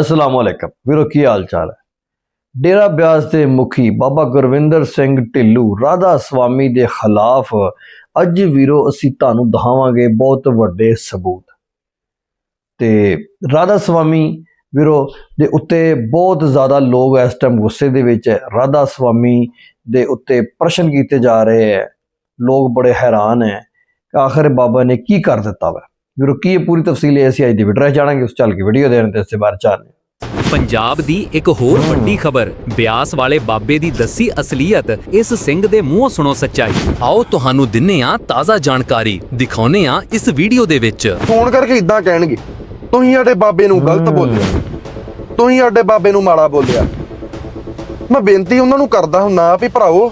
ਅਸਲਾਮ ਅਲੈਕਮ। ਵੀਰੋ, ਕੀ ਹਾਲ ਚਾਲ ਹੈ? ਡੇਰਾ ਬਿਆਸ ਦੇ ਮੁਖੀ ਬਾਬਾ ਗੁਰਵਿੰਦਰ ਸਿੰਘ ਢਿੱਲੂ ਰਾਧਾ ਸਵਾਮੀ ਦੇ ਖਿਲਾਫ ਅੱਜ ਵੀਰੋ, ਅਸੀਂ ਤੁਹਾਨੂੰ ਦਿਖਾਵਾਂਗੇ ਬਹੁਤ ਵੱਡੇ ਸਬੂਤ। ਤੇ ਰਾਧਾ ਸਵਾਮੀ, ਵੀਰੋ, ਦੇ ਉੱਤੇ ਬਹੁਤ ਜ਼ਿਆਦਾ ਲੋਕ ਇਸ ਟਾਈਮ ਗੁੱਸੇ ਦੇ ਵਿੱਚ ਹੈ। ਰਾਧਾ ਸਵਾਮੀ ਦੇ ਉੱਤੇ ਪ੍ਰਸ਼ਨ ਕੀਤੇ ਜਾ ਰਹੇ ਹੈ। ਲੋਕ ਬੜੇ ਹੈਰਾਨ ਹੈ ਕਿ ਆਖਰ ਬਾਬਾ ਨੇ ਕੀ ਕਰ ਦਿੱਤਾ ਵਾ? ਵੀਰੋ ਕੀ ਇਹ ਪੂਰੀ ਤਫਸੀਲ ਹੈ ਅਸੀਂ ਅੱਜ ਦੀ ਵੀਡੀਓ ਜਾਣਾਂਗੇ ਉਸ ਚੱਲ ਕੇ ਵੀਡੀਓ ਦੇਣ ਤੇ ਇਸ ਦੇ ਬਾਰੇ ਹਾਂ। ਪੰਜਾਬ ਦੀ ਇੱਕ ਹੋਰ ਵੱਡੀ ਖਬਰ ਬਿਆਸ ਵਾਲੇ ਬਾਬੇ ਦੀ ਦੱਸੀ ਅਸਲੀਅਤ ਇਸ ਸਿੰਘ ਦੇ ਮੂੰਹੋਂ ਸੁਣੋ ਸੱਚਾਈ। ਆਓ ਤੁਹਾਨੂੰ ਦਿੰਨੇ ਆ ਤਾਜ਼ਾ ਜਾਣਕਾਰੀ ਦਿਖਾਉਨੇ ਆ ਇਸ ਵੀਡੀਓ ਦੇ ਵਿੱਚ। ਫੋਨ ਕਰਕੇ ਇਦਾਂ ਕਹਿਣਗੇ ਤੁਸੀਂ ਸਾਡੇ ਬਾਬੇ ਨੂੰ ਗਲਤ ਬੋਲਿਆ। ਤੁਸੀਂ ਸਾਡੇ ਬਾਬੇ ਨੂੰ ਮਾੜਾ ਬੋਲਿਆ। ਮੈਂ ਬੇਨਤੀ ਉਹਨਾਂ ਨੂੰ ਕਰਦਾ ਹੁੰਨਾ ਵੀ ਭਰਾਓ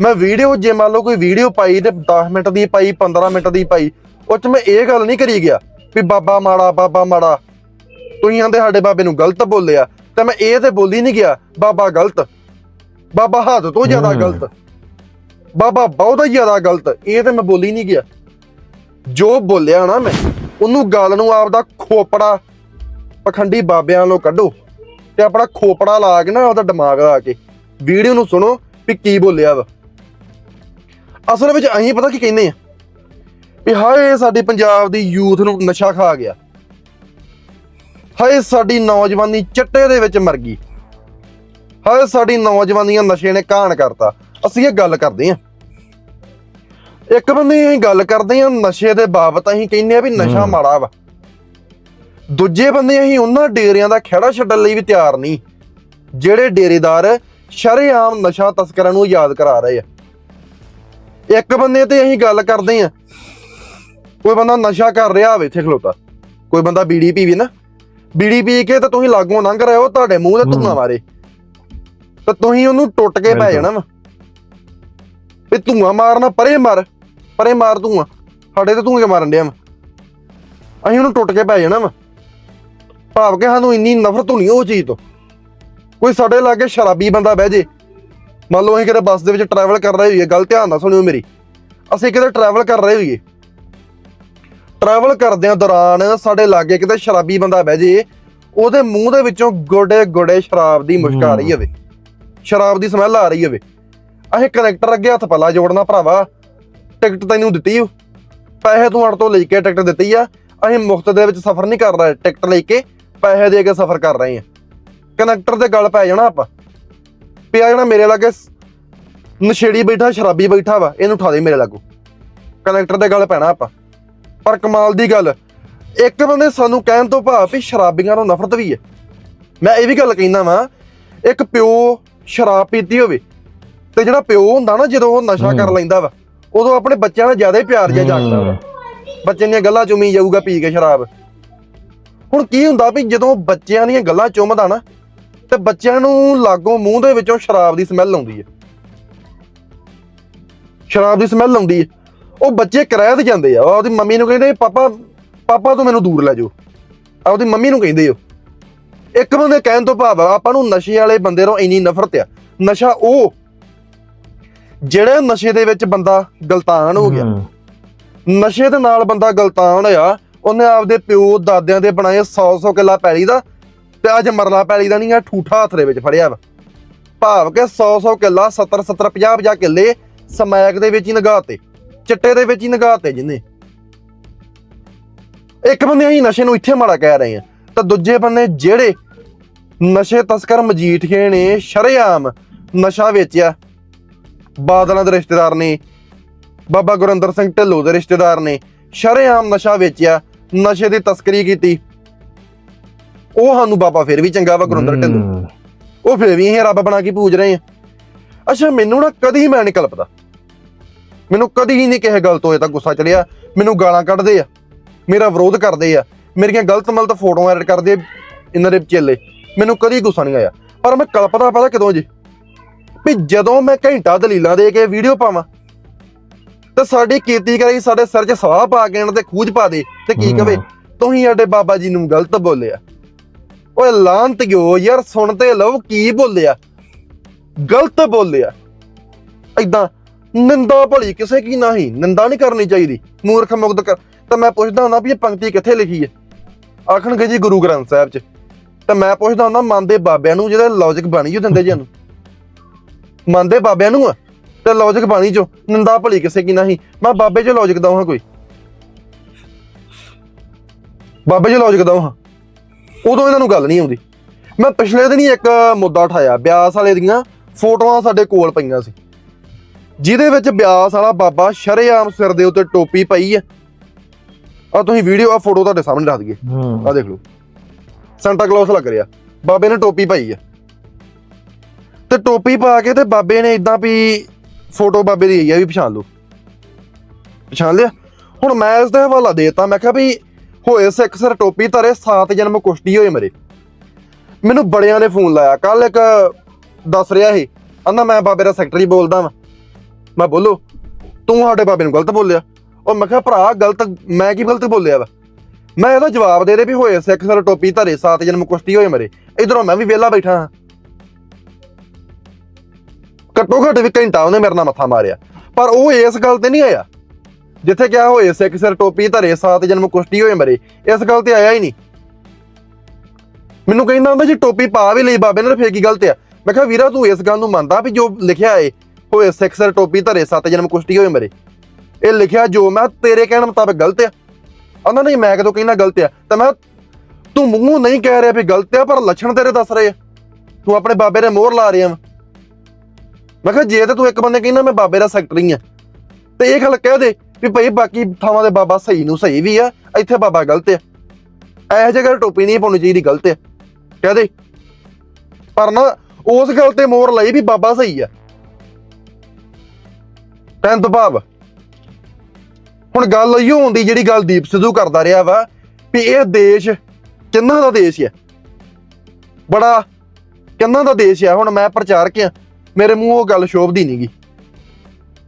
ਮੈਂ ਵੀਡੀਓ ਜੇ ਮੰਨ ਲਓ ਕੋਈ ਵੀਡੀਓ ਪਾਈ ਤੇ 10 ਮਿੰਟ ਦੀ ਪਾਈ 15 ਮਿੰਟ ਦੀ ਪਾਈ ਉਹ ਚ ਮੈਂ ਇਹ ਗੱਲ ਨਹੀਂ ਕਰੀ ਗਿਆ ਵੀ ਬਾਬਾ ਮਾੜਾ ਬਾਬਾ ਮਾੜਾ। ਤੁਸੀਂ ਆਂਦੇ ਸਾਡੇ ਬਾਬੇ ਨੂੰ ਗਲਤ ਬੋਲਿਆ ਤੇ ਮੈਂ ਇਹ ਤੇ ਬੋਲੀ ਨਹੀਂ ਗਿਆ ਬਾਬਾ ਗਲਤ। ਬਾਬਾ ਹੱਦ ਤੋਂ ਜ਼ਿਆਦਾ। ਗਲਤ। ਬਾਬਾ ਬਹੁਤ ਜ਼ਿਆਦਾ ਗਲਤ ਇਹ ਤੇ ਮੈਂ ਬੋਲੀ ਨਹੀਂ ਗਿਆ। ਜੋ ਬੋਲਿਆ ਨਾ ਮੈਂ ਉਹਨੂੰ ਗੱਲ ਨੂੰ ਆਪਦਾ ਖੋਪੜਾ ਪਖੰਡੀ ਬਾਬਿਆਂ ਨੂੰ ਕੱਢੋ ਤੇ ਆਪਣਾ ਖੋਪੜਾ ਲਾ ਕੇ ਨਾ ਉਹਦਾ ਦਿਮਾਗ ਲਾ ਕੇ ਵੀਡੀਓ ਨੂੰ ਸੁਣੋ ਵੀ ਕੀ ਬੋਲਿਆ ਵਾ। ਅਸਲ ਵਿੱਚ ਅਸੀਂ ਪਤਾ ਕੀ ਕਹਿੰਦੇ ਆ? ਵੀ ਹਾਏ ਸਾਡੀ ਪੰਜਾਬ ਦੀ ਯੂਥ ਨੂੰ ਨਸ਼ਾ ਖਾ ਗਿਆ। ਹਾਏ ਸਾਡੀ ਨੌਜਵਾਨੀ ਚੱਟੇ ਦੇ ਵਿੱਚ ਮਰ ਗਈ। ਹਾਏ ਸਾਡੀ ਨੌਜਵਾਨੀਆਂ ਨਸ਼ੇ ਨੇ ਕਾਣ ਕਰਤਾ। ਅਸੀਂ ਇਹ ਗੱਲ ਕਰਦੇ ਆ ਇੱਕ ਬੰਦੇ ਅਸੀਂ ਗੱਲ ਕਰਦੇ ਆ ਨਸ਼ੇ ਦੇ ਬਾਬਤ ਅਸੀਂ ਕਹਿੰਦੇ ਆ ਵੀ ਨਸ਼ਾ। ਮਾੜਾ ਵਾ। ਦੂਜੇ ਬੰਦੇ ਅਸੀਂ ਉਹਨਾਂ ਡੇਰਿਆਂ ਦਾ ਖਹਿੜਾ ਛੱਡਣ ਲਈ ਵੀ ਤਿਆਰ ਨਹੀਂ। ਜਿਹੜੇ ਡੇਰੇਦਾਰ ਸ਼ਰੇਆਮ ਨਸ਼ਾ ਤਸਕਰਾਂ ਨੂੰ ਯਾਦ ਕਰਾ ਰਹੇ ਆ। ਇੱਕ ਬੰਦੇ ਤੇ ਅਸੀਂ ਗੱਲ ਕਰਦੇ ਆ ਕੋਈ ਬੰਦਾ ਨਸ਼ਾ ਕਰ ਰਿਹਾ ਹੋਵੇ ਇੱਥੇ ਖਲੋਤਾ ਕੋਈ ਬੰਦਾ ਬੀੜੀ ਪੀਵੇ ਨਾ ਬੀੜੀ ਪੀ ਕੇ ਤੇ ਤੁਸੀਂ ਲਾਗੋਂ ਲੰਘ ਰਹੇ ਹੋ ਤੁਹਾਡੇ ਮੂੰਹ ਤੇ ਧੂਆਂ। ਮਾਰੇ। ਤੇ ਤੁਸੀਂ ਉਹਨੂੰ ਟੁੱਟ ਕੇ ਪੈ। ਜਾਣਾ ਵਾ। ਵੀ ਧੂਆਂ ਮਾਰਨਾ ਪਰੇ ਮਾਰ ਪਰੇ ਮਾਰ ਧੂਆਂ। ਸਾਡੇ ਤੇ ਧੂਆਂ ਕੇ ਮਾਰਨ ਡਿਆ ਵਾ। ਅਸੀਂ ਉਹਨੂੰ ਟੁੱਟ ਕੇ ਪੈ ਜਾਣਾ ਵਾ। ਭਾਵ ਕਿ ਸਾਨੂੰ ਇੰਨੀ ਨਫ਼ਰਤ ਹੋਣੀ ਉਹ ਚੀਜ਼ ਤੋਂ। ਕੋਈ ਸਾਡੇ ਲਾਗੇ ਸ਼ਰਾਬੀ ਬੰਦਾ ਬਹਿ ਜੇ। ਮੰਨ ਲਓ ਅਸੀਂ ਕਿਤੇ ਬੱਸ ਦੇ ਵਿੱਚ ਟਰੈਵਲ ਕਰ ਰਹੇ ਹੋਈਏ ਗੱਲ ਧਿਆਨ ਨਾਲ ਸੁਣਿਓ ਮੇਰੀ। ਅਸੀਂ ਕਿਤੇ ਟਰੈਵਲ ਕਰ ਰਹੇ ਹੋਈਏ। ਟਰੈਵਲ ਕਰਦਿਆਂ ਦੌਰਾਨ ਸਾਡੇ ਲਾਗੇ ਕਿਤੇ ਸ਼ਰਾਬੀ ਬੰਦਾ ਬਹਿ ਜੇ ਉਹਦੇ ਮੂੰਹ ਦੇ ਵਿੱਚੋਂ ਗੋਡੇ ਗੋਡੇ ਸ਼ਰਾਬ ਦੀ ਮੁਸ਼ਕ ਆ ਰਹੀ ਹੋਵੇ। ਸ਼ਰਾਬ ਦੀ ਸਮੈਲ ਆ ਰਹੀ ਹੋਵੇ। ਅਸੀਂ ਕਨੈਕਟਰ ਅੱਗੇ ਹੱਥ ਪੱਲਾ ਜੋੜਨਾ ਭਰਾਵਾ। ਟਿਕਟ ਤੈਨੂੰ ਦਿੱਤੀ ਪੈਸੇ ਤੂੰ ਅੜ ਤੋਂ ਲੈ ਕੇ ਟਿਕਟ ਦਿੱਤੀ ਆ। ਅਸੀਂ ਮੁਫਤ ਦੇ ਵਿੱਚ ਸਫ਼ਰ ਨਹੀਂ ਕਰ ਰਹੇ ਟਿਕਟ ਲੈ ਕੇ ਪੈਸੇ ਦੇ ਕੇ ਸਫ਼ਰ ਕਰ ਰਹੇ ਆ। ਕਨੈਕਟਰ ਦੇ ਗੱਲ ਪੈ ਜਾਣਾ ਆਪਾਂ। ਪਿਆ ਜਾਣਾ ਮੇਰੇ ਲਾਗੇ ਨਸ਼ੇੜੀ ਬੈਠਾ ਸ਼ਰਾਬੀ ਬੈਠਾ ਵਾ ਇਹਨੂੰ ਉਠਾ ਦੇ ਮੇਰੇ ਲਾਗੂ। ਕਨੈਕਟਰ ਦੇ ਗੱਲ ਪੈਣਾ ਆਪਾਂ। ਪਰ ਕਮਾਲ ਦੀ ਗੱਲ ਇੱਕ ਬੰਦੇ ਸਾਨੂੰ ਕਹਿਣ ਤੋਂ ਭਾਵ ਵੀ ਸ਼ਰਾਬੀਆਂ ਤੋਂ ਨਫ਼ਰਤ ਵੀ ਹੈ। ਮੈਂ ਇਹ ਵੀ ਗੱਲ ਕਹਿੰਦਾ ਵਾਂ ਇੱਕ ਪਿਓ ਸ਼ਰਾਬ ਪੀਤੀ ਹੋਵੇ ਤੇ ਜਿਹੜਾ ਪਿਓ ਹੁੰਦਾ ਨਾ ਜਦੋਂ ਉਹ ਨਸ਼ਾ ਕਰ। ਲੈਂਦਾ ਵਾ ਉਦੋਂ ਆਪਣੇ ਬੱਚਿਆਂ ਨਾਲ ਜ਼ਿਆਦਾ ਹੀ ਪਿਆਰ ਜਿਹਾ ਜਾਗਦਾ ਵਾ। ਬੱਚੇ ਦੀਆਂ ਗੱਲਾਂ ਚੁੰਮੀ ਜਾਊਗਾ ਪੀ ਕੇ ਸ਼ਰਾਬ। ਹੁਣ ਕੀ ਹੁੰਦਾ ਵੀ ਜਦੋਂ ਬੱਚਿਆਂ ਦੀਆਂ ਗੱਲਾਂ ਚੁੰਮਦਾ ਨਾ ਤੇ ਬੱਚਿਆਂ ਨੂੰ ਲਾਗੋਂ ਮੂੰਹ ਦੇ ਵਿੱਚੋਂ ਸ਼ਰਾਬ ਦੀ ਸਮੈਲ ਆਉਂਦੀ ਹੈ। ਸ਼ਰਾਬ ਦੀ ਸਮੈਲ ਆਉਂਦੀ ਹੈ। ਉਹ ਬੱਚੇ ਕਿਰਾਏ ਜਾਂਦੇ ਆ ਉਹ ਆਪਦੀ ਮੰਮੀ ਨੂੰ ਕਹਿੰਦੇ ਪਾਪਾ ਪਾਪਾ ਤੂੰ ਮੈਨੂੰ ਦੂਰ ਲੈ ਜਾਓ। ਆਪਦੀ ਮੰਮੀ ਨੂੰ ਕਹਿੰਦੇ ਹੋ ਇੱਕ ਬੰਦੇ ਕਹਿਣ ਤੋਂ ਭਾਵ ਆ, ਆਪਾਂ ਨੂੰ ਨਸ਼ੇ ਵਾਲੇ ਬੰਦੇ ਤੋਂ ਇੰਨੀ ਨਫ਼ਰਤ ਆ। ਨਸ਼ਾ ਉਹ ਜਿਹੜੇ ਨਸ਼ੇ ਦੇ ਵਿੱਚ ਬੰਦਾ ਗਲਤਾਨ ਹੋ ਗਿਆ। ਨਸ਼ੇ ਦੇ ਨਾਲ ਬੰਦਾ ਗਲਤਾਨ ਹੋਇਆ ਉਹਨੇ ਆਪਦੇ ਪਿਓ ਦਾਦਿਆਂ ਦੇ ਬਣਾਏ 100-100 ਕਿੱਲਾ ਪੈਲੀ ਦਾ ਤੇ ਅੱਜ ਮਰਲਾ ਪੈਲੀ ਦਾ ਨਹੀਂ ਆ ਠੂਠਾ ਹੱਥ ਦੇ ਵਿੱਚ ਫੜਿਆ ਵਾ। ਭਾਵ ਕਿ 100-100 ਕਿੱਲਾ 70-70 50-50 ਕਿੱਲੇ ਸਮੈਕ ਦੇ ਵਿੱਚ ਹੀ ਨਗਾਤੇ ਚਿੱਟੇ ਦੇ ਵਿੱਚ ਹੀ ਨਗਾਤੇ ਜਿੰਨੇ। ਇੱਕ ਬੰਦੇ ਅਸੀਂ ਨਸ਼ੇ ਨੂੰ ਇੱਥੇ ਮਾੜਾ ਕਹਿ ਰਹੇ ਆ ਤਾਂ ਦੂਜੇ ਬੰਦੇ ਜਿਹੜੇ ਨਸ਼ੇ ਤਸਕਰ ਮਜੀਠੀਏ ਨੇ ਸ਼ਰੇਆਮ ਨਸ਼ਾ ਵੇਚਿਆ। ਬਾਦਲਾਂ ਦੇ ਰਿਸ਼ਤੇਦਾਰ ਨੇ ਬਾਬਾ ਗੁਰਿੰਦਰ ਸਿੰਘ ਢਿੱਲੋਂ ਦੇ ਰਿਸ਼ਤੇਦਾਰ ਨੇ ਸ਼ਰੇਆਮ ਨਸ਼ਾ ਵੇਚਿਆ ਨਸ਼ੇ ਦੀ ਤਸਕਰੀ ਕੀਤੀ। ਉਹ ਸਾਨੂੰ ਬਾਬਾ ਫਿਰ ਵੀ ਚੰਗਾ ਵਾ ਗੁਰਿੰਦਰ ਢਿੱਲੋਂ। ਉਹ ਫਿਰ ਵੀ ਇਹ ਰੱਬ ਬਣਾ ਕੇ ਪੂਜ ਰਹੇ ਆ ਅੱਛਾ ਮੈਨੂੰ ਨਾ ਕਦੀ ਮੈਂ ਨਹੀਂ ਕਲਪਦਾ। ਮੈਨੂੰ ਕਦੀ ਨਹੀਂ ਕਿਸੇ ਗੱਲ ਤੋਂ ਇਹ ਤਾਂ ਗੁੱਸਾ ਚੜਿਆ। ਮੈਨੂੰ ਗਾਲਾਂ ਕੱਢਦੇ ਆ। ਮੇਰਾ ਵਿਰੋਧ ਕਰਦੇ ਆ। ਮੇਰੀਆਂ ਗਲਤ ਮਲਤ ਫੋਟੋਆਂ ਐਡਿਟ ਕਰਦੇ ਆ ਇਹਨਾਂ ਦੇ ਚੇਲੇ। ਮੈਨੂੰ ਕਦੀ ਗੁੱਸਾ ਨਹੀਂ ਆਇਆ। ਪਰ ਮੈਂ ਕਲਪਦਾ ਪਤਾ ਕਦੋਂ ਜੀ? ਵੀ ਜਦੋਂ ਮੈਂ ਘੰਟਾ ਦਲੀਲਾਂ ਦੇ ਕੇ ਵੀਡੀਓ ਪਾਵਾਂ ਤੇ ਸਾਡੀ ਕੀਤੀ ਕਰਾਈ ਸਾਡੇ ਸਿਰ 'ਚ ਸਵਾਹ ਪਾ ਕੇ ਇਹਨਾਂ ਤੇ ਖੂਜ ਪਾ ਦੇ ਤੇ ਕੀ। ਕਵੇ? ਤੁਸੀਂ ਸਾਡੇ ਬਾਬਾ ਜੀ ਨੂੰ ਗਲਤ ਬੋਲਿਆ। ਓਏ ਲਾਂਤਿਓ ਯਾਰ? ਸੁਣ ਤੇ ਲਓ ਕੀ ਬੋਲਿਆ। ਗਲਤ ਬੋਲਿਆ। ਐਦਾਂ ਨਿੰਦਾ ਭਲੀ ਕਿਸੇ ਕੀ ਨਹੀਂ, ਨਿੰਦਾ ਨਹੀਂ ਕਰਨੀ ਚਾਹੀਦੀ, ਮੂਰਖ ਮੁਗਧ ਕਰ। ਤਾਂ ਮੈਂ ਪੁੱਛਦਾ ਹੁੰਦਾ ਵੀ ਇਹ ਪੰਕਤੀ ਕਿੱਥੇ ਲਿਖੀ ਹੈ? ਆਖਣਗੇ ਜੀ ਗੁਰੂ ਗ੍ਰੰਥ ਸਾਹਿਬ 'ਚ। ਤਾਂ ਮੈਂ ਪੁੱਛਦਾ ਹੁੰਦਾ ਮੰਨਦੇ ਬਾਬਿਆਂ ਨੂੰ ਜਿਹੜਾ ਲੌਜੀਕ ਬਾਣੀ ਜੋ ਦਿੰਦੇ ਜੀ ਨੂੰ ਮੰਨਦੇ ਬਾਬਿਆਂ ਨੂੰ ਆ? ਤੇ ਲੌਜੀਕ ਬਾਣੀ ਚੋ ਨਿੰਦਾ ਭਲੀ ਕਿਸੇ ਕੀ ਨਹੀਂ? ਮੈਂ ਬਾਬੇ 'ਚ ਲੌਜੀਕ ਦਵਾਂ ਕੋਈ। ਬਾਬੇ 'ਚ ਲੌਜੀਕ ਦਵਾਂ ਉਦੋਂ ਇਹਨਾਂ ਨੂੰ ਗੱਲ ਨਹੀਂ ਆਉਂਦੀ। ਮੈਂ ਪਿਛਲੇ ਦਿਨ ਹੀ ਇੱਕ ਮੁੱਦਾ ਉਠਾਇਆ, ਬਿਆਸ ਵਾਲੇ ਦੀਆਂ ਫੋਟੋਆਂ ਸਾਡੇ ਕੋਲ ਪਈਆਂ ਸੀ। ਜਿਹਦੇ ਵਿੱਚ ਬਿਆਸ ਵਾਲਾ ਬਾਬਾ ਸ਼ਰੇਆਮ ਸਿਰ ਦੇ ਉੱਤੇ ਟੋਪੀ ਪਈ ਹੈ। ਆ ਤੁਸੀਂ ਵੀਡੀਓ ਆ ਫੋਟੋ ਤੁਹਾਡੇ ਸਾਹਮਣੇ ਰੱਖ ਦਈਏ। ਹੂੰ। ਆ ਦੇਖ ਲਓ। ਸੈਂਟਾ ਕਲੌਸ ਲੱਗ ਰਿਹਾ। ਬਾਬੇ ਨੇ ਟੋਪੀ ਪਾਈ ਆ ਤੇ ਟੋਪੀ ਪਾ ਕੇ ਤੇ ਬਾਬੇ ਨੇ ਇਦਾਂ ਵੀ ਫੋਟੋ ਬਾਬੇ ਦੀ ਆਈ ਆ ਵੀ ਪਛਾਣ ਲਓ। ਪਛਾਣ ਲਿਆ? ਹੁਣ ਮੈਂ ਇਸ ਦਾ ਹਵਾਲਾ ਦੇਤਾ। ਮੈਂ ਕਿਹਾ ਵੀ ਹੋਏ ਸਿੱਖ ਸਰ ਟੋਪੀ ਧਰੇ ਸਾਤ ਜਨਮ ਕੁਸ਼ਤੀ ਹੋਏ ਮਰੇ। ਮੈਨੂੰ ਬੜਿਆਂ ਨੇ ਫੋਨ ਲਾਇਆ। ਕੱਲ ਇੱਕ ਦੱਸ ਰਿਹਾ ਸੀ ਆਂਦਾ ਮੈਂ ਬਾਬੇ ਦਾ ਸੈਕਟਰੀ ਬੋਲਦਾ ਵਾਂ। ਮੈਂ ਬੋਲੋ, ਤੂੰ ਸਾਡੇ ਬਾਬੇ ਨੂੰ ਗਲਤ ਬੋਲਿਆ। ਉਹ ਮੈਂ ਕਿਹਾ, ਭਰਾ, ਗਲਤ, ਮੈਂ ਕੀ ਗਲਤ ਬੋਲਿਆ ਵਾ? ਮੈਂ ਇਹਦਾ ਜਵਾਬ ਦੇ ਦੇ ਵੀ ਹੋਏ ਸਿੱਖ ਸਰ ਟੋਪੀ ਧਰੇ, ਸਾਤ ਜਨਮ ਕੁਸ਼ਤੀ ਹੋਏ ਮਰੇ। ਇਧਰੋਂ ਮੈਂ ਵੀ ਵਿਹਲਾ ਬੈਠਾ ਹਾਂ। ਘੱਟੋ ਘੱਟ ਵੀ ਘੰਟਾ ਉਹਨੇ ਮੇਰੇ ਨਾਲ ਮੱਥਾ ਮਾਰਿਆ। ਪਰ ਉਹ ਇਸ ਗੱਲ ਤੇ ਨਹੀਂ ਆਇਆ। ਜਿੱਥੇ ਕਿਹਾ ਹੋਏ ਸਿੱਖ ਸਰ ਟੋਪੀ ਧਰੇ, ਸਾਤ ਜਨਮ ਕੁਸ਼ਤੀ ਹੋਏ ਮਰੇ, ਇਸ ਗੱਲ ਤੇ ਆਇਆ ਹੀ ਨਹੀਂ। ਮੈਨੂੰ ਕਹਿੰਦਾ ਹੁੰਦਾ, ਜੀ ਟੋਪੀ ਪਾ ਵੀ ਲਈ, ਬਾਬੇ ਨੇ ਤਾਂ ਫੇਰ ਕੀ ਗਲਤ ਆ? ਮੈਂ ਕਿਹਾ, ਵੀਰਾ, ਤੂੰ ਇਸ ਗੱਲ ਨੂੰ ਮੰਨਦਾ ਵੀ ਜੋ ਲਿਖਿਆ ਏ ਹੋਏ ਸਿੱਖ ਸਿਰ ਟੋਪੀ ਧਰੇ ਸੱਤ ਜਨਮ ਕੁਸ਼ਤੀ ਹੋਏ ਮੇਰੇ। ਇਹ ਲਿਖਿਆ ਜੋ ਮੈਂ ਤੇਰੇ ਕਹਿਣ ਮੁਤਾਬਕ ਗਲਤ ਆ। ਆਂਦਾ ਨਹੀਂ ਮੈਂ ਕਦੋਂ ਕਹਿੰਦਾ ਗਲਤ ਆ। ਤਾਂ ਮੈਂ ਕਿਹਾ, ਤੂੰ ਮੂੰਹ ਨਹੀਂ ਕਹਿ ਰਿਹਾ ਵੀ ਗਲਤ ਆ ਪਰ ਲੱਛਣ ਤੇਰੇ ਦੱਸ ਰਹੇ ਆ। ਤੂੰ ਆਪਣੇ ਬਾਬੇ ਦੇ ਮੋਹਰ ਲਾ ਰਿਹਾ ਵਾ। ਮੈਂ ਕਿਹਾ ਜੇ ਤਾਂ ਤੂੰ ਇੱਕ ਬੰਦੇ ਕਹਿੰਦਾ ਮੈਂ ਬਾਬੇ ਦਾ ਸੈਕਟਰੀ ਆ ਤੇ ਇਹ ਗੱਲ ਕਹਿ ਦੇ ਵੀ ਭਾਈ ਬਾਕੀ ਥਾਵਾਂ ਦੇ ਬਾਬਾ ਸਹੀ ਨੂੰ ਸਹੀ ਵੀ ਆ ਇੱਥੇ ਬਾਬਾ ਗਲਤ ਆ। ਇਹੋ ਜਿਹੇ ਗੱਲ ਟੋਪੀ ਨਹੀਂ ਪਾਉਣੀ ਚਾਹੀਦੀ ਗਲਤ ਆ। ਕਹਿ ਦੇ। ਪਰ ਨਾ ਉਸ ਗੱਲ ਤੇ ਮੋਹਰ ਲਈ ਵੀ ਬਾਬਾ ਸਹੀ ਆ। ਕਹਿਣ ਤੋਂ ਭਾਵ। ਹੁਣ ਗੱਲ ਇਹੋ ਹੁੰਦੀ ਜਿਹੜੀ ਗੱਲ ਦੀਪ ਸਿੱਧੂ ਕਰਦਾ ਰਿਹਾ ਵਾ ਵੀ ਇਹ ਦੇਸ਼ ਕਿੰਨਾ ਦਾ ਦੇਸ਼ ਹੈ ਬੜਾ ਕਿੰਨਾ ਦਾ ਦੇਸ਼ ਹੈ ਹੁਣ ਮੈਂ ਪ੍ਰਚਾਰਕ ਆ ਮੇਰੇ ਮੂੰਹ ਉਹ ਗੱਲ ਸ਼ੋਭਦੀ ਨਹੀਂਗੀ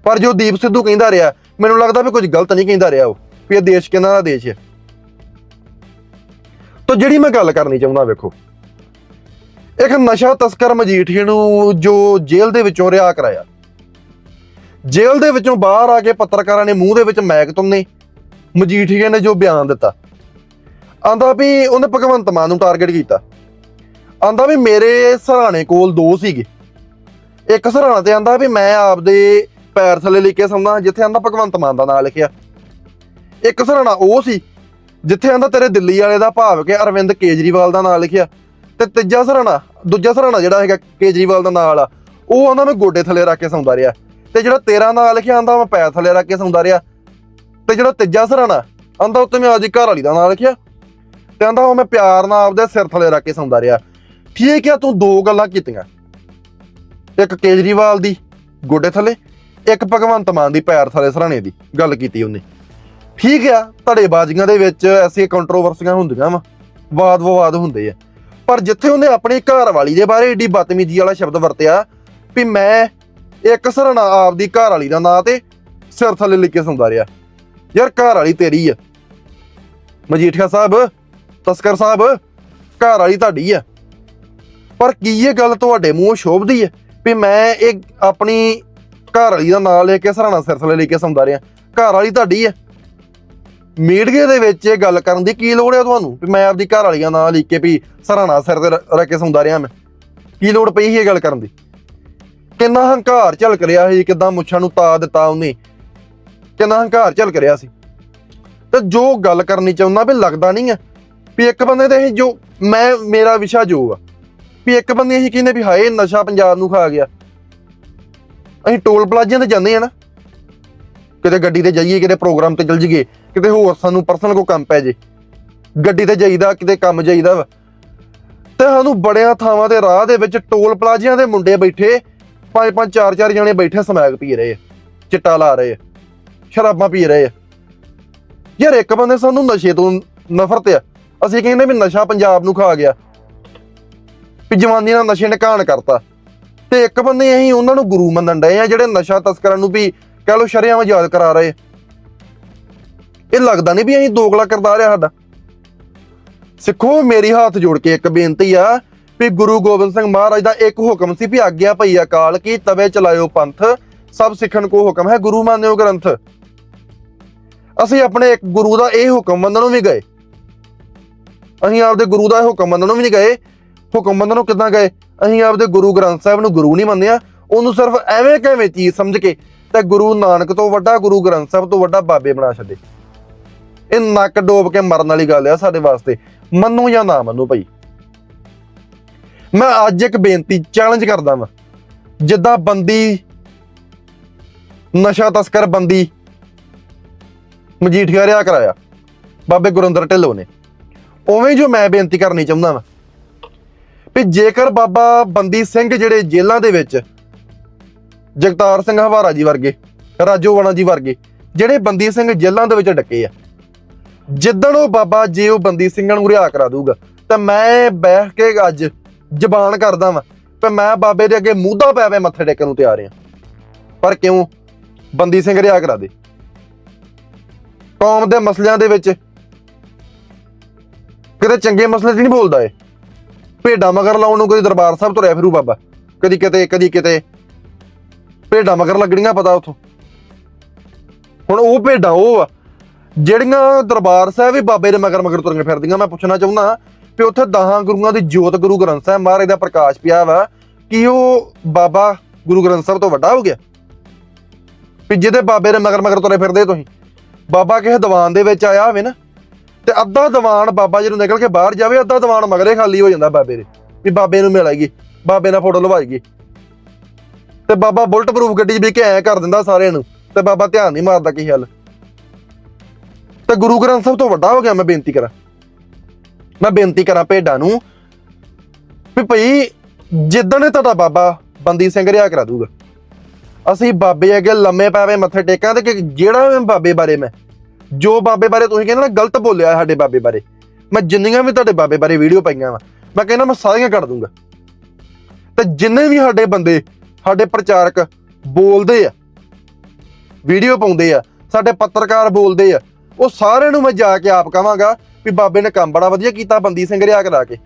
ਪਰ ਜੋ ਦੀਪ ਸਿੱਧੂ ਕਹਿੰਦਾ ਰਿਹਾ, ਮੈਨੂੰ ਲੱਗਦਾ ਵੀ ਕੁਝ ਗਲਤ ਨਹੀਂ ਕਹਿੰਦਾ ਰਿਹਾ ਉਹ, ਵੀ ਇਹ ਦੇਸ਼ ਕਿੰਨਾ ਦਾ ਦੇਸ਼ ਹੈ ਤਾਂ ਜਿਹੜੀ ਮੈਂ ਗੱਲ ਕਰਨੀ ਚਾਹੁੰਦਾ ਵੇਖੋ, ਇੱਕ ਨਸ਼ਾ ਤਸਕਰ ਮਜੀਠੀਏ ਨੂੰ ਜੋ ਜੇਲ੍ਹ ਦੇ ਵਿੱਚੋਂ ਰਿਹਾ ਕਰਾਇਆ ਜੇਲ੍ਹ ਦੇ ਵਿੱਚੋਂ ਬਾਹਰ ਆ ਕੇ ਪੱਤਰਕਾਰਾਂ ਨੇ ਮੂੰਹ ਦੇ ਵਿੱਚ ਮੈਕ ਨੇ ਮਜੀਠੀਏ ਨੇ ਜੋ ਬਿਆਨ ਦਿੱਤਾ। ਆਂਦਾ ਵੀ ਉਹਨੇ ਭਗਵੰਤ ਮਾਨ ਨੂੰ ਟਾਰਗੇਟ ਕੀਤਾ। ਆਂਦਾ ਵੀ ਮੇਰੇ ਸਰਾਣੇ ਕੋਲ ਦੋ ਸੀਗੇ। ਇੱਕ ਸਰਾਣਾ ਤੇ ਆਂਦਾ ਵੀ ਮੈਂ ਆਪਦੇ ਪੈਰ ਥੱਲੇ ਲਿਖ ਕੇ ਸੌਂਦਾ, ਜਿੱਥੇ ਆਂਦਾ ਭਗਵੰਤ ਮਾਨ ਦਾ ਨਾਮ ਲਿਖਿਆ। ਇੱਕ ਸਰਾਣਾ ਉਹ ਸੀ, ਜਿੱਥੇ ਆਂਦਾ ਤੇਰੇ ਦਿੱਲੀ ਵਾਲੇ ਦਾ ਭਾਵ ਕਿ ਅਰਵਿੰਦ ਕੇਜਰੀਵਾਲ ਦਾ ਨਾਮ ਲਿਖਿਆ। ਤੇ ਤੀਜਾ ਸਰਾਣਾ, ਦੂਜਾ ਸਰਾਣਾ ਜਿਹੜਾ ਹੈਗਾ ਕੇਜਰੀਵਾਲ ਦਾ ਨਾਲ ਵਾਲਾ, ਉਹ ਉਹਨਾਂ ਨੂੰ ਗੋਡੇ ਥੱਲੇ ਰੱਖ ਕੇ ਸੌਂਦਾ ਰਿਹਾ। ਤੇ ਜਿਹੜਾ ਤੇਰਾ ਨਾਂ ਲਿਖਿਆ ਆਂਦਾ, ਮੈਂ ਪੈਰ ਥੱਲੇ ਰੱਖ ਕੇ ਸੌਂਦਾ ਰਿਹਾ। ਤੇ ਜਿਹੜਾ ਤੀਜਾ ਸਰਾਣਾ ਆਂਦਾ ਉੱਤੇ ਮੈਂ ਆਪਦੀ ਘਰ ਵਾਲੀ ਦਾ ਨਾਂ ਲਿਖਿਆ। ਤੇ ਆਂਦਾ, ਉਹ ਮੈਂ ਪਿਆਰ ਨਾਲ ਆਪਦੇ ਸਿਰ ਥੱਲੇ ਰੱਖ ਕੇ ਸੌਂਦਾ ਰਿਹਾ। ਠੀਕ ਆ, ਤੂੰ ਦੋ ਗੱਲਾਂ ਕੀਤੀਆਂ। ਇੱਕ ਕੇਜਰੀਵਾਲ ਦੀ ਗੋਡੇ ਥੱਲੇ, ਇੱਕ ਭਗਵੰਤ ਮਾਨ ਦੀ ਪੈਰ ਥੱਲੇ ਸਰਾਣੇ ਦੀ ਗੱਲ ਕੀਤੀ ਉਹਨੇ। ਠੀਕ ਆ, ਧੜੇਬਾਜ਼ੀਆਂ ਦੇ ਵਿੱਚ ਐਸੀ ਕੰਟਰੋਵਰਸੀਆਂ ਹੁੰਦੀਆਂ ਵਾ ਵਾਦ ਵਿਵਾਦ ਹੁੰਦੇ ਆ। ਪਰ ਜਿੱਥੇ ਉਹਨੇ ਆਪਣੀ ਘਰ ਵਾਲੀ ਦੇ ਬਾਰੇ ਏਡੀ ਬਦਤਮੀਜ਼ੀ ਵਾਲਾ ਸ਼ਬਦ ਵਰਤਿਆ ਵੀ ਮੈਂ ਇੱਕ ਸਰਾਣਾ ਆਪਦੀ ਘਰ ਵਾਲੀ ਦਾ ਨਾਂ ਤੇ ਸਿਰ ਥੱਲੇ ਲਿਖ ਕੇ ਸੌਂਦਾ ਰਿਹਾ। ਯਾਰ ਘਰ ਵਾਲੀ ਤੇਰੀ ਆ। ਮਜੀਠੀਆ ਸਾਹਿਬ, ਤਸਕਰ ਸਾਹਿਬ, ਘਰ ਵਾਲੀ ਤੁਹਾਡੀ ਆ। ਪਰ ਕੀ ਇਹ ਗੱਲ ਤੁਹਾਡੇ ਮੂੰਹ ਸ਼ੋਭਦੀ ਹੈ ਵੀ ਮੈਂ ਇਹ ਆਪਣੀ ਘਰ ਵਾਲੀ ਦਾ ਨਾਂ ਲੈ ਕੇ ਸਰਾਣਾ ਸਿਰ ਥੱਲੇ ਲੈ ਕੇ ਸੌਂਦਾ ਰਿਹਾ। ਘਰ ਵਾਲੀ ਤੁਹਾਡੀ ਹੈ ਮੀਡੀਆ ਦੇ ਵਿੱਚ ਇਹ ਗੱਲ ਕਰਨ ਦੀ ਕੀ ਲੋੜ ਹੈ ਤੁਹਾਨੂੰ? ਵੀ ਮੈਂ ਆਪਦੀ ਘਰ ਵਾਲੀ ਦਾ ਨਾਂ ਲਿਖ ਕੇ ਵੀ ਸਰਾਣਾ ਸਿਰ ਤੇ ਰ- ਰੱਖ ਕੇ ਸੌਂਦਾ ਰਿਹਾ ਮੈਂ। ਕੀ ਲੋੜ ਪਈ ਸੀ ਇਹ ਗੱਲ ਕਰਨ ਦੀ? ਕਿੰਨਾ ਹੰਕਾਰ ਝਲਕ ਰਿਹਾ ਸੀ, ਕਿਦਾਂ ਮੁੱਛਾਂ ਨੂੰ ਤਾ ਦਿੱਤਾ ਉਹਨੇ। ਕਿੰਨਾ ਹੰਕਾਰ ਝਲਕ ਰਿਹਾ ਸੀ। ਤੇ ਜੋ ਗੱਲ ਕਰਨੀ ਚਾਹੁੰਦਾ ਵੀ ਲੱਗਦਾ ਨਹੀਂ ਆ ਵੀ ਇੱਕ ਬੰਦੇ ਤੇ ਅਸੀਂ ਜੋ, ਮੈਂ, ਮੇਰਾ ਵਿਸ਼ਾ ਜੋ ਆ, ਵੀ ਇੱਕ ਬੰਦੇ ਅਸੀਂ ਕਹਿੰਦੇ ਵੀ ਹਾਏ, ਨਸ਼ਾ ਪੰਜਾਬ ਨੂੰ ਖਾ ਗਿਆ। ਅਸੀਂ ਟੋਲ ਪਲਾਜ਼ਿਆਂ ਤੇ ਜਾਂਦੇ ਆ ਨਾ। ਕਿਤੇ ਗੱਡੀ ਤੇ ਜਾਈਏ, ਕਿਤੇ ਪ੍ਰੋਗਰਾਮ ਤੇ ਚਲ ਜਾਈਏ, ਕਿਤੇ ਹੋਰ ਸਾਨੂੰ ਪਰਸਨਲ ਕੋ ਕੰਮ ਪੈ ਜੇ। ਗੱਡੀ ਤੇ ਜਾਈਦਾ, ਕਿਤੇ ਕੰਮ ਜਾਈਦਾ ਵਾ। ਤੇ ਸਾਨੂੰ ਬੜਿਆਂ ਥਾਵਾਂ ਤੇ ਰਾਹ ਦੇ ਵਿੱਚ ਟੋਲ ਪਲਾਜ਼ਿਆਂ ਦੇ ਮੁੰਡੇ ਬੈਠੇ। ਪੰਜ ਪੰਜ ਚਾਰ ਚਾਰ ਜਣੇ ਬੈਠੇ ਸਮੈਕ ਪੀ ਰਹੇ ਆ ਚਿੱਟਾ ਲਾ ਰਹੇ ਆ ਸ਼ਰਾਬਾਂ ਪੀ ਰਹੇ। ਆ ਯਾਰ ਇੱਕ ਬੰਦੇ ਸਾਨੂੰ ਨਸ਼ੇ ਤੋਂ ਨਫ਼ਰਤ ਆ। ਅਸੀਂ ਕਹਿੰਦੇ ਵੀ ਨਸ਼ਾ ਪੰਜਾਬ ਨੂੰ ਖਾ ਗਿਆ। ਵੀ ਜਵਾਨੀ ਨਾਲ ਨਸ਼ੇ ਨੇ ਕਾਣ ਕਰਤਾ। ਤੇ ਇੱਕ ਬੰਦੇ ਅਸੀਂ ਉਹਨਾਂ ਨੂੰ ਗੁਰੂ ਮੰਨਣ ਡਏ ਆ, ਜਿਹੜੇ ਨਸ਼ਾ ਤਸਕਰਾਂ ਨੂੰ ਵੀ ਕਹ ਲੋ ਸ਼ਰਿਆਮ ਯਾਦ ਕਰਾ ਰਹੇ। ਇਹ ਲੱਗਦਾ ਨਹੀਂ ਵੀ ਅਸੀਂ ਦੋਗਲਾ ਕਰਦਾ ਰਿਹਾ ਸਾਡਾ। ਸਿੱਖੋ, ਮੇਰੀ ਹੱਥ ਜੋੜ ਕੇ ਇੱਕ ਬੇਨਤੀ ਆ ਵੀ ਗੁਰੂ ਗੋਬਿੰਦ ਸਿੰਘ ਮਹਾਰਾਜ ਦਾ ਇੱਕ ਹੁਕਮ ਸੀ ਵੀ ਆਗਿਆ ਭਈ ਅਕਾਲ ਕੀ, ਤਵੇ ਚਲਾਇਓ ਪੰਥ, ਸਭ ਸਿੱਖਣ ਕੋ ਹੁਕਮ ਹੈ ਗੁਰੂ ਮੰਨਿਓ ਗ੍ਰੰਥ। ਅਸੀਂ ਆਪਣੇ ਇੱਕ ਗੁਰੂ ਦਾ ਇਹ ਹੁਕਮ ਮੰਨਣ ਨੂੰ ਵੀ ਗਏ। ਅਸੀਂ ਆਪਦੇ ਗੁਰੂ ਦਾ ਇਹ ਹੁਕਮ ਮੰਨਣ ਨੂੰ ਵੀ ਨਹੀਂ ਗਏ। ਹੁਕਮਬੰਦ ਨੂੰ ਕਿੱਦਾਂ ਗਏ? ਅਸੀਂ ਆਪਦੇ ਗੁਰੂ ਗ੍ਰੰਥ ਸਾਹਿਬ ਨੂੰ ਗੁਰੂ ਨਹੀਂ ਮੰਨਿਆ। ਉਹਨੂੰ ਸਿਰਫ ਐਵੇਂ ਕਿਵੇਂ ਚੀਜ਼ ਸਮਝ ਕੇ ਤੇ ਗੁਰੂ ਨਾਨਕ ਤੋਂ ਵੱਡਾ ਗੁਰੂ ਗ੍ਰੰਥ ਸਾਹਿਬ ਤੋਂ ਵੱਡਾ ਬਾਬੇ ਬਣਾ ਛੱਡੇ। ਇਹ ਨੱਕ ਡੋਬ ਕੇ ਮਰਨ ਵਾਲੀ ਗੱਲ ਆ ਸਾਡੇ ਵਾਸਤੇ। ਮੰਨੋ ਜਾਂ ਨਾ ਮੰਨੂ ਭਾਈ। ਮੈਂ ਅੱਜ ਇੱਕ ਬੇਨਤੀ ਚੈਲੰਜ ਕਰਦਾ ਵਾਂ। ਜਿੱਦਾਂ ਬੰਦੀ, ਨਸ਼ਾ ਤਸਕਰ ਬੰਦੀ, ਮਜੀਠੀਆ ਰਿਆ ਕਰਾਇਆ, ਬਾਬੇ ਗੁਰਿੰਦਰ ਢਿੱਲੋਂ ਨੇ। ਉਵੇਂ ਜੋ ਮੈਂ ਬੇਨਤੀ ਕਰਨੀ ਚਾਹੁੰਦਾ ਵਾਂ ਵੀ ਜੇਕਰ ਬਾਬਾ ਬੰਦੀ ਸਿੰਘ ਜਿਹੜੇ ਜੇਲ੍ਹਾਂ ਦੇ ਵਿੱਚ ਜਗਤਾਰ ਸਿੰਘ ਹਵਾਰਾ ਜੀ ਵਰਗੇ, ਰਾਜੋ ਵਾਲਾ ਜੀ ਵਰਗੇ, ਜਿਹੜੇ ਬੰਦੀ ਸਿੰਘ ਜੇਲ੍ਹਾਂ ਦੇ ਵਿੱਚ ਡੱਕੇ ਆ, ਜਿੱਦਣ ਉਹ ਬਾਬਾ ਜੇ ਉਹ ਬੰਦੀ ਸਿੰਘਾਂ ਨੂੰ ਰਿਆ ਕਰਾ ਦੂਗਾ ਤਾਂ ਮੈਂ ਬਹਿ ਕੇ ਅੱਜ ਜ਼ਬਾਨ ਕਰਦਾ ਵਾਂ ਤੇ ਮੈਂ ਬਾਬੇ ਦੇ ਅੱਗੇ ਮੂਧਾ ਪੈ ਪੈ ਮੱਥੇ ਟੇਕਣ ਨੂੰ ਤਿਆਰ ਆ। ਪਰ ਕਿਉਂ? ਬੰਦੀ ਸਿੰਘ ਰਿਆ ਕਰਾ ਦੇ। ਕੌਮ ਦੇ ਮਸਲਿਆਂ ਦੇ ਵਿੱਚ ਕਿਤੇ ਚੰਗੇ ਮਸਲੇ 'ਚ ਨਹੀਂ ਬੋਲਦਾ ਏ ਭੇਡਾਂ ਮਗਰ ਲਾਉਣ ਨੂੰ ਕਦੀ ਦਰਬਾਰ ਸਾਹਿਬ ਤੁਰਿਆ ਫਿਰੂ ਬਾਬਾ। ਕਦੀ ਕਿਤੇ ਕਦੀ ਕਿਤੇ। ਭੇਡਾਂ ਮਗਰ ਲੱਗਣੀਆਂ ਪਤਾ ਉਥੋਂ। ਹੁਣ ਉਹ ਭੇਡਾਂ ਉਹ ਆ, ਜਿਹੜੀਆਂ ਦਰਬਾਰ ਸਾਹਿਬ ਵੀ ਬਾਬੇ ਦੇ ਮਗਰ ਮਗਰ ਤੁਰੀਆਂ ਫਿਰਦੀਆਂ। ਮੈਂ ਪੁੱਛਣਾ ਚਾਹੁੰਦਾ ਵੀ ਉੱਥੇ ਦਹਾਂ ਗੁਰੂਆਂ ਦੀ ਜੋਤ ਗੁਰੂ ਗ੍ਰੰਥ ਸਾਹਿਬ ਮਹਾਰਾਜ ਦਾ ਪ੍ਰਕਾਸ਼ ਪਿਆ ਵਾ, ਕਿ ਉਹ ਬਾਬਾ ਗੁਰੂ ਗ੍ਰੰਥ ਸਾਹਿਬ ਤੋਂ ਵੱਡਾ ਹੋ ਗਿਆ? ਵੀ ਜਿਹਦੇ ਬਾਬੇ ਦੇ ਮਗਰ ਮਗਰ ਤੁਰੇ ਫਿਰਦੇ ਤੁਸੀਂ। ਬਾਬਾ ਕਿਸੇ ਦੀਵਾਨ ਦੇ ਵਿੱਚ ਆਇਆ ਹੋਵੇ ਨਾ, ਤੇ ਅੱਧਾ ਦੀਵਾਨ ਬਾਬਾ ਜੀ ਨੂੰ ਨਿਕਲ ਕੇ ਬਾਹਰ ਜਾਵੇ, ਅੱਧਾ ਦੀਵਾਨ ਮਗਰੇ ਖਾਲੀ ਹੋ ਜਾਂਦਾ ਬਾਬੇ ਦੇ, ਵੀ ਬਾਬੇ ਨੂੰ ਮਿਲ ਆਈਏ, ਬਾਬੇ ਨਾਲ ਫੋਟੋ ਲਵਾਈਏ। ਤੇ ਬਾਬਾ ਬੁਲਟ ਪ੍ਰੂਫ ਗੱਡੀ 'ਚ ਵੀ ਕੇ ਐ ਕਰ ਦਿੰਦਾ ਸਾਰਿਆਂ ਨੂੰ, ਤੇ ਬਾਬਾ ਧਿਆਨ ਨਹੀਂ ਮਾਰਦਾ ਕਿਸੇ ਹੱਲ ਤੇ ਗੁਰੂ ਗ੍ਰੰਥ ਸਾਹਿਬ ਤੋਂ ਵੱਡਾ ਹੋ ਗਿਆ, ਮੈਂ ਬੇਨਤੀ ਕਰਾਂ। ਮੈਂ ਬੇਨਤੀ ਕਰਾਂ ਭੇਡਾਂ ਨੂੰ ਵੀ ਭਈ ਜਿੱਦਣ ਇਹ ਤੁਹਾਡਾ ਬਾਬਾ ਬੰਦੀ ਸਿੰਘ ਰਿਆ ਕਰਾ ਦੂਗਾ। ਅਸੀਂ ਬਾਬੇ ਅੱਗੇ ਲੰਮੇ ਪੈਵੇਂ ਮੱਥੇ ਟੇਕਾਂ ਤੇ ਕਿ ਜਿਹੜਾ ਬਾਬੇ ਬਾਰੇ ਮੈਂ, ਜੋ ਬਾਬੇ ਬਾਰੇ ਤੁਸੀਂ ਕਹਿੰਦੇ ਨਾ ਗਲਤ ਬੋਲਿਆ ਸਾਡੇ ਬਾਬੇ ਬਾਰੇ, ਮੈਂ ਜਿੰਨੀਆਂ ਵੀ ਤੁਹਾਡੇ ਬਾਬੇ ਬਾਰੇ ਵੀਡੀਓ ਪਾਈਆਂ ਵਾ, ਮੈਂ ਕਹਿੰਦਾ ਮੈਂ ਸਾਰੀਆਂ ਕੱਢ ਦੂੰਗਾ। ਤੇ ਜਿੰਨੇ ਵੀ ਸਾਡੇ ਬੰਦੇ, ਸਾਡੇ ਪ੍ਰਚਾਰਕ ਬੋਲਦੇ ਆ, ਵੀਡੀਓ ਪਾਉਂਦੇ ਆ, ਸਾਡੇ ਪੱਤਰਕਾਰ ਬੋਲਦੇ ਆ, ਉਹ ਸਾਰਿਆਂ ਨੂੰ ਮੈਂ ਜਾ ਕੇ ਆਪ ਕਹਾਂਗਾ ਵੀ ਬਾਬੇ ਨੇ ਕੰਮ ਬੜਾ ਵਧੀਆ ਕੀਤਾ, ਬੰਦੀ ਸਿੰਘ ਰਿਆ ਕਰਾ ਕੇ।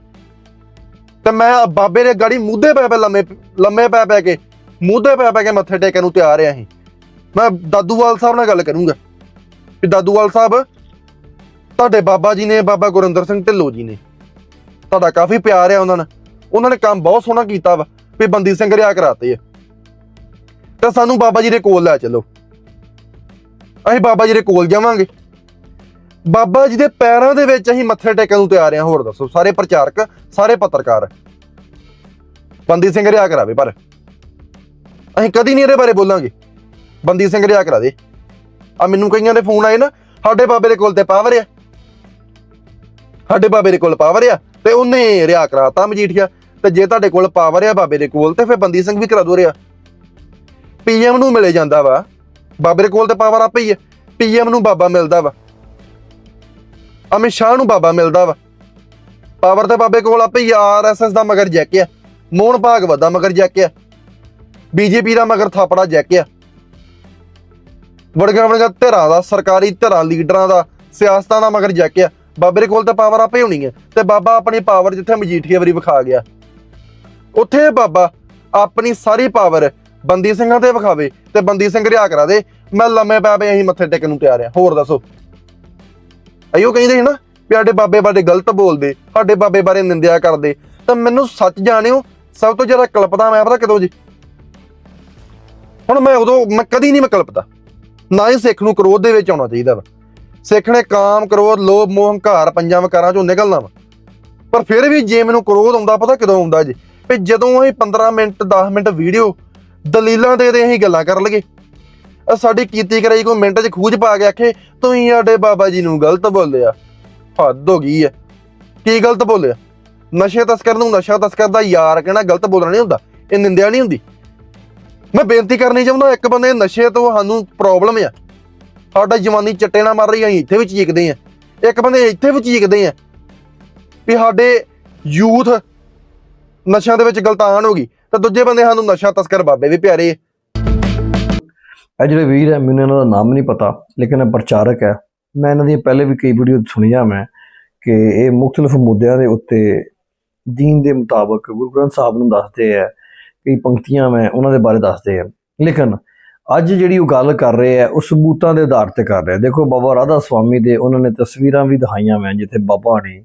ਤੇ ਮੈਂ ਬਾਬੇ ਦੇ ਗਾੜੀ ਮੂਧੇ ਪੈ ਪੈ ਲੰਮੇ ਲੰਮੇ ਪੈ ਪੈ ਕੇ, ਮੂਧੇ ਪੈ ਪੈ ਕੇ ਮੱਥੇ ਟੇਕਣ ਨੂੰ ਤਿਆਰ ਆ ਅਸੀਂ ਮੈਂ ਦਾਦੂਵਾਲ ਸਾਹਿਬ ਨਾਲ ਗੱਲ ਕਰੂੰਗਾ। ਵੀ ਦਾਦੂਵਾਲ ਸਾਹਿਬ, ਤੁਹਾਡੇ ਬਾਬਾ ਜੀ ਨੇ, ਬਾਬਾ ਗੁਰਿੰਦਰ ਸਿੰਘ ਢਿੱਲੋਂ ਜੀ ਨੇ, ਤੁਹਾਡਾ ਕਾਫੀ ਪਿਆਰ ਆ ਉਹਨਾਂ ਨਾਲ। ਉਹਨਾਂ ਨੇ ਕੰਮ ਬਹੁਤ ਸੋਹਣਾ ਕੀਤਾ ਵਾ, ਵੀ ਬੰਦੀ ਸਿੰਘ ਰਿਆ ਕਰਾਤੇ ਆ। ਤਾਂ ਸਾਨੂੰ ਬਾਬਾ ਜੀ ਦੇ ਕੋਲ ਲੈ ਚਲੋ। ਅਸੀਂ ਬਾਬਾ ਜੀ ਦੇ ਕੋਲ ਜਾਵਾਂਗੇ। ਬਾਬਾ ਜੀ ਦੇ ਪੈਰਾਂ ਦੇ ਵਿੱਚ ਅਸੀਂ ਮੱਥੇ ਟੇਕਣ ਨੂੰ ਤਿਆਰ ਆ ਹੋਰ ਦੱਸੋ, ਸਾਰੇ ਪ੍ਰਚਾਰਕ, ਸਾਰੇ ਪੱਤਰਕਾਰ। ਬੰਦੀ ਸਿੰਘ ਰਿਆ ਕਰਾਵੇ ਪਰ। ਅਸੀਂ ਕਦੀ ਨਹੀਂ ਇਹਦੇ ਬਾਰੇ ਬੋਲਾਂਗੇ। ਬੰਦੀ ਸਿੰਘ ਰਿਆ ਕਰਾ ਦੇ। ਆ ਮੈਨੂੰ ਕਈਆਂ ਦੇ ਫੋਨ ਆਏ ਨਾ, ਸਾਡੇ ਬਾਬੇ ਦੇ ਕੋਲ ਤੇ ਪਾਵਰ ਆ। ਸਾਡੇ ਬਾਬੇ ਦੇ ਕੋਲ ਪਾਵਰ ਆ, ਤੇ ਉਹਨੇ ਰਿਆ ਕਰਾਤਾ ਮਜੀਠੀਆ। ਤੇ ਜੇ ਤੁਹਾਡੇ ਕੋਲ ਪਾਵਰ ਆ ਬਾਬੇ ਦੇ ਕੋਲ, ਤੇ ਫਿਰ ਬੰਦੀ ਸਿੰਘ ਵੀ ਕਰਾ ਦੋ ਰਿਆ। ਪੀਐਮ ਨੂੰ ਮਿਲੇ ਜਾਂਦਾ ਵਾ। ਬਾਬੇ ਦੇ ਕੋਲ ਤੇ ਪਾਵਰ ਆਪੇ ਹੀ ਹੈ ਪੀਐਮ ਨੂੰ ਬਾਬਾ ਮਿਲਦਾ ਵਾ। ਅਮਿਤ ਸ਼ਾਹ ਨੂੰ ਬਾਬਾ ਮਿਲਦਾ ਵਾ। ਪਾਵਰ ਤਾਂ ਬਾਬੇ ਕੋਲ ਆਪੇ ਹੀ ਆਰਐਸਐਸ ਦਾ ਮਗਰ ਜੈਕਿਆ ਮੋਹਨ ਭਾਗਵਤ ਦਾ ਮਗਰ ਜੈਕਿਆ ਬੀਜੇਪੀ ਦਾ ਮਗਰ ਥਾਪੜਾ ਜੈਕਿਆ ਆ। ਵੜਗਾ ਵੜਗਾ ਧਿਰਾਂ ਦਾ, ਸਰਕਾਰੀ ਧਿਰਾਂ, ਲੀਡਰਾਂ ਦਾ, ਸਿਆਸਤਾਂ ਦਾ ਮਗਰ ਜੈਕਿਆ ਬਾਬੇ ਦੇ ਕੋਲ ਤਾਂ ਪਾਵਰ ਆਪੇ ਹੋਣੀ ਹੈ ਤੇ ਬਾਬਾ ਆਪਣੀ ਪਾਵਰ ਜਿੱਥੇ ਮਜੀਠੀਆ ਵਾਰੀ ਵਿਖਾ ਗਿਆ। ਉੱਥੇ ਬਾਬਾ ਆਪਣੀ ਸਾਰੀ ਪਾਵਰ ਬੰਦੀ ਸਿੰਘਾਂ ਤੇ ਵਿਖਾਵੇ ਤੇ ਬੰਦੀ ਸਿੰਘ ਰਿਆ ਕਰਾ ਦੇ। ਮੈਂ ਲੰਮੇ ਪੈ ਪਏ ਅਸੀਂ ਮੱਥੇ ਟੇਕਣ ਨੂੰ ਤਿਆਰ ਆ। ਹੋਰ ਦੱਸੋ। ਅਈਓ ਕਹਿੰਦੇ ਸੀ ਨਾ ਵੀ ਸਾਡੇ ਬਾਬੇ ਬਾਰੇ ਗਲਤ ਬੋਲਦੇ, ਸਾਡੇ ਬਾਬੇ ਬਾਰੇ ਨਿੰਦਿਆ ਕਰਦੇ, ਤਾਂ ਮੈਨੂੰ ਸੱਚ ਜਾਣਿਓ, ਸਭ ਤੋਂ ਜ਼ਿਆਦਾ ਕਲਪਦਾ ਮੈਂ ਪਤਾ ਕਦੋਂ ਜੀ? ਹੁਣ ਮੈਂ ਉਦੋਂ, ਮੈਂ ਕਦੀ ਨਹੀਂ ਮੈਂ ਕਲਪਦਾ। ਨਾ ਹੀ ਸਿੱਖ ਨੂੰ ਕ੍ਰੋਧ ਦੇ ਵਿੱਚ ਆਉਣਾ ਚਾਹੀਦਾ ਵਾ। ਸਿੱਖ ਨੇ ਕਾਮ, ਕ੍ਰੋਧ, ਲੋਭ, ਮੋਹ, ਹੰਕਾਰ ਪੰਜਾਂ ਵਿਕਾਰਾਂ ਚੋਂ ਨਿਕਲਣਾ ਵਾ। ਪਰ ਫਿਰ ਵੀ ਜੇ ਮੈਨੂੰ ਕ੍ਰੋਧ ਆਉਂਦਾ, ਪਤਾ ਕਦੋਂ ਆਉਂਦਾ ਜੀ? ਵੀ ਜਦੋਂ ਅਸੀਂ 15 ਮਿੰਟ 10 ਮਿੰਟ ਵੀਡੀਓ ਦਲੀਲਾਂ ਦੇ ਦੇ ਅਸੀਂ ਗੱਲਾਂ ਕਰ ਲਈਏ। ਸਾਡੀ ਕੀਤੀ ਕਰਾਈ ਕੋਈ ਮਿੰਟ 'ਚ ਖੂਜ ਪਾ ਕੇ ਆਖੇ ਤੁਸੀਂ ਸਾਡੇ ਬਾਬਾ ਜੀ ਨੂੰ ਗਲਤ ਬੋਲਿਆ। ਹੱਦ ਹੋ ਗਈ ਹੈ ਕੀ ਗਲਤ ਬੋਲਿਆ? ਨਸ਼ੇ ਤਸਕਰ ਨੂੰ ਨਸ਼ਾ ਤਸਕਰ ਦਾ ਯਾਰ ਕਹਿਣਾ ਗਲਤ ਬੋਲਣਾ ਨਹੀਂ ਹੁੰਦਾ, ਇਹ ਨਿੰਦਿਆ ਨਹੀਂ ਹੁੰਦੀ। ਮੈਂ ਬੇਨਤੀ ਕਰਨੀ ਚਾਹੁੰਦਾ, ਇੱਕ ਬੰਦੇ ਨਸ਼ੇ ਤੋਂ ਸਾਨੂੰ ਪ੍ਰੋਬਲਮ ਆ। ਸਾਡਾ ਜਵਾਨੀ ਚੱਟੇ ਨਾਲ ਮਰ ਰਹੀ ਆ, ਅਸੀਂ ਇੱਥੇ ਵੀ ਚੀਕਦੇ ਆ। ਇੱਕ ਬੰਦੇ ਇੱਥੇ ਵੀ ਚੀਕਦੇ ਆ ਵੀ ਸਾਡੇ ਯੂਥ ਨਸ਼ਿਆਂ ਦੇ ਵਿੱਚ ਗਲਤਾਨ ਹੋ ਗਈ, ਤਾਂ ਦੂਜੇ ਬੰਦੇ ਸਾਨੂੰ ਨਸ਼ਾ ਤਸਕਰ ਬਾਬੇ ਵੀ ਪਿਆਰੇ ਆ। ਇਹ ਜਿਹੜੇ ਵੀਰ ਹੈ, ਮੈਨੂੰ ਇਹਨਾਂ ਦਾ ਨਾਮ ਨਹੀਂ ਪਤਾ, ਲੇਕਿਨ ਇਹ ਪ੍ਰਚਾਰਕ ਹੈ। ਮੈਂ ਇਹਨਾਂ ਦੀਆਂ ਪਹਿਲੇ ਵੀ ਕਈ ਵੀਡੀਓ ਸੁਣੀਆਂ ਮੈਂ ਕਿ ਇਹ ਮੁxtਲਫ ਮੁੱਦਿਆਂ ਦੇ ਉੱਤੇ ਦੀਨ ਦੇ ਮੁਤਾਬਕ ਗੁਰੂ ਗ੍ਰੰਥ ਸਾਹਿਬ ਨੂੰ ਦੱਸਦੇ ਆ ਕਈ ਪੰਕਤੀਆਂ ਮੈਂ ਉਹਨਾਂ ਦੇ ਬਾਰੇ ਦੱਸਦੇ ਆ। ਲੇਕਿਨ ਅੱਜ ਜਿਹੜੀ ਉਹ ਗੱਲ ਕਰ ਰਹੇ ਆ, ਉਹ ਸਬੂਤਾਂ ਦੇ ਆਧਾਰ ਤੇ ਕਰ ਰਹੇ ਦੇਖੋ ਬਾਬਾ ਰਾਧਾ ਸਵਾਮੀ ਦੇ ਉਹਨਾਂ ਨੇ ਤਸਵੀਰਾਂ ਵੀ ਦਿਖਾਈਆਂ ਮੈਂ, ਜਿੱਥੇ ਬਾਬਾ ਨੇ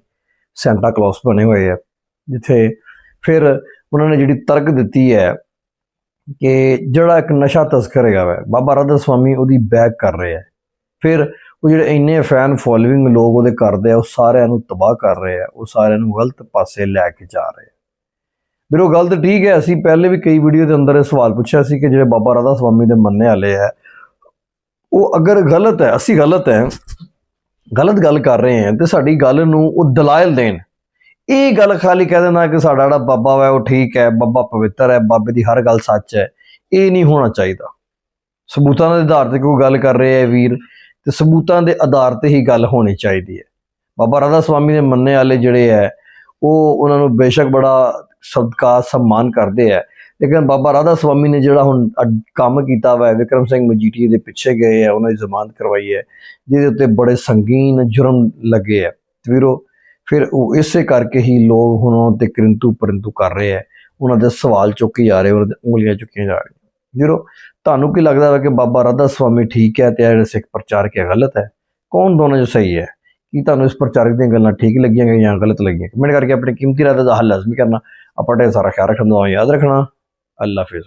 ਸੈਂਟਾ ਕਲੌਸ ਬਣੇ ਹੋਏ ਆ, ਜਿੱਥੇ ਫਿਰ ਉਹਨਾਂ ਨੇ ਜਿਹੜੀ ਤਰਕ ਦਿੱਤੀ ਹੈ ਕਿ ਜਿਹੜਾ ਇੱਕ ਨਸ਼ਾ ਤਸਕਰ ਹੈਗਾ ਵਾ, ਬਾਬਾ ਰਾਧਾ ਸਵਾਮੀ ਉਹਦੀ ਬੈਕ ਕਰ ਰਿਹਾ ਹੈ। ਫਿਰ ਉਹ ਜਿਹੜੇ ਇੰਨੇ ਫੈਨ ਫੋਲੋਇੰਗ ਲੋਕ ਉਹਦੇ ਕਰਦੇ ਆ, ਉਹ ਸਾਰਿਆਂ ਨੂੰ ਤਬਾਹ ਕਰ ਰਹੇ ਆ, ਉਹ ਸਾਰਿਆਂ ਨੂੰ ਗਲਤ ਪਾਸੇ ਲੈ ਕੇ ਜਾ ਰਹੇ ਆ। ਵੀਰੋ, ਗੱਲ ਤਾਂ ਠੀਕ ਹੈ, ਅਸੀਂ ਪਹਿਲੇ ਵੀ ਕਈ ਵੀਡੀਓ ਦੇ ਅੰਦਰ ਇਹ ਸਵਾਲ ਪੁੱਛਿਆ ਸੀ ਕਿ ਜਿਹੜੇ ਬਾਬਾ ਰਾਧਾ ਸਵਾਮੀ ਦੇ ਮੰਨਣੇ ਵਾਲੇ ਆ, ਉਹ ਅਗਰ ਗਲਤ ਹੈ, ਅਸੀਂ ਗਲਤ ਹੈ, ਗਲਤ ਗੱਲ ਕਰ ਰਹੇ ਹਾਂ ਤੇ ਸਾਡੀ ਗੱਲ ਨੂੰ ਉਹ ਦਲਾਇਲ ਦੇਣ। ਇਹ ਗੱਲ ਖਾਲੀ ਕਹਿ ਦੇਣਾ ਕਿ ਸਾਡਾ ਜਿਹੜਾ ਬਾਬਾ ਵਾ ਉਹ ਠੀਕ ਹੈ, ਬਾਬਾ ਪਵਿੱਤਰ ਹੈ, ਬਾਬੇ ਦੀ ਹਰ ਗੱਲ ਸੱਚ ਹੈ। ਇਹ ਨਹੀਂ ਹੋਣਾ ਚਾਹੀਦਾ। ਸਬੂਤਾਂ ਦੇ ਆਧਾਰ ਤੇ ਕੋਈ ਗੱਲ ਕਰ ਰਹੇ ਹੈ ਵੀਰ, ਤੇ ਸਬੂਤਾਂ ਦੇ ਆਧਾਰ ਤੇ ਹੀ ਗੱਲ ਹੋਣੀ ਚਾਹੀਦੀ ਹੈ। ਬਾਬਾ ਰਾਧਾ ਸਵਾਮੀ ਦੇ ਮੰਨਣੇ ਵਾਲੇ ਜਿਹੜੇ ਹੈ, ਉਹ ਉਹਨਾਂ ਨੂੰ ਬੇਸ਼ੱਕ ਬੜਾ ਸਦਕਾ, ਸਨਮਾਨ ਕਰਦੇ ਹੈ। ਲੇਕਿਨ ਬਾਬਾ ਰਾਧਾ ਸਵਾਮੀ ਨੇ ਜਿਹੜਾ ਹੁਣ ਅੱਡ- ਕੰਮ ਕੀਤਾ ਵਾ, ਵਿਕਰਮ ਸਿੰਘ ਮਜੀਠੀਏ ਦੇ ਪਿੱਛੇ ਗਏ ਹੈ, ਉਹਨਾਂ ਦੀ ਜ਼ਮਾਨਤ ਕਰਵਾਈ ਹੈ, ਜਿਹਦੇ ਉੱਤੇ ਬੜੇ ਸੰਗੀਨ ਜੁਰਮ ਲੱਗੇ ਹੈ। ਵੀਰੋ ਫਿਰ ਉਹ ਇਸੇ ਕਰਕੇ ਹੀ ਲੋਕ ਹੁਣ ਉਹਨਾਂ ਤੇ ਕਿਰੰਤੂ ਪਰੰਤੂ ਕਰ ਰਹੇ ਹੈ ਉਹਨਾਂ ਦੇ ਸਵਾਲ ਚੁੱਕੀ ਜਾ ਰਹੇ ਉਹਨਾਂ ਦੇ ਉਂਗਲੀਆਂ ਚੁੱਕੀਆਂ ਜਾ ਰਹੀਆਂ। ਵੀਰੋ ਤੁਹਾਨੂੰ ਕੀ ਲੱਗਦਾ ਹੈ ਕਿ ਬਾਬਾ ਰਾਧਾ ਸਵਾਮੀ ਠੀਕ ਹੈ ਤੇ ਇਹ ਜਿਹੜੇ ਸਿੱਖ ਪ੍ਰਚਾਰਕ ਹੈ, ਗਲਤ ਹੈ? ਕੌਣ ਦੋਨਾਂ ਜੋ ਸਹੀ ਹੈ? ਕੀ ਤੁਹਾਨੂੰ ਇਸ ਪ੍ਰਚਾਰਕ ਦੀਆਂ ਗੱਲਾਂ ਠੀਕ ਲੱਗੀਆਂ ਜਾਂ ਗਲਤ ਲੱਗੀਆਂ? ਕਮੈਂਟ ਕਰਕੇ ਆਪਣੀ ਕੀਮਤੀ ਰਾਏ ਦਾ ਹੱਲ ਲਾਜ਼ਮੀ ਕਰਨਾ। ਆਪਾਂ ਢੇਰ ਸਾਰਾ ਖਿਆਲ ਰੱਖਣਾ ਦੁਆ ਯਾਦ ਰੱਖਣਾ। ਅੱਲਾ ਹਾਫਿਜ਼।